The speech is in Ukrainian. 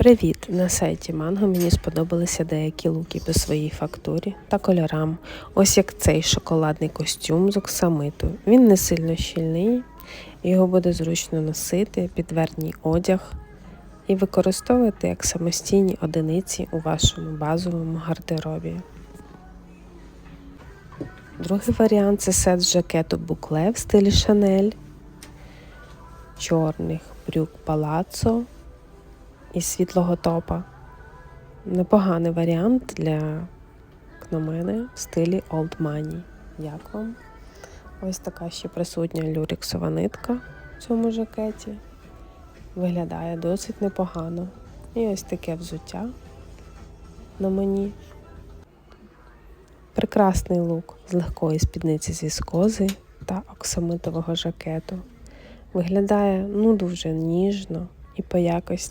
Привіт! На сайті Манго мені сподобалися деякі луки по своїй фактурі та кольорам. Ось як цей шоколадний костюм з оксамиту. Він не сильно щільний, його буде зручно носити під верхній одяг і використовувати як самостійні одиниці у вашому базовому гардеробі. Другий варіант це сет з жакету букле в стилі Шанель, чорних брюк палацо із світлого топа. Непоганий варіант для, як на мене, в стилі Old Money. Як вам? Ось така ще присутня люрексова нитка в цьому жакеті. Виглядає досить непогано. І ось таке взуття на мені. Прекрасний лук з легкої спідниці з віскози та оксамитового жакету. Виглядає ну дуже ніжно і по якості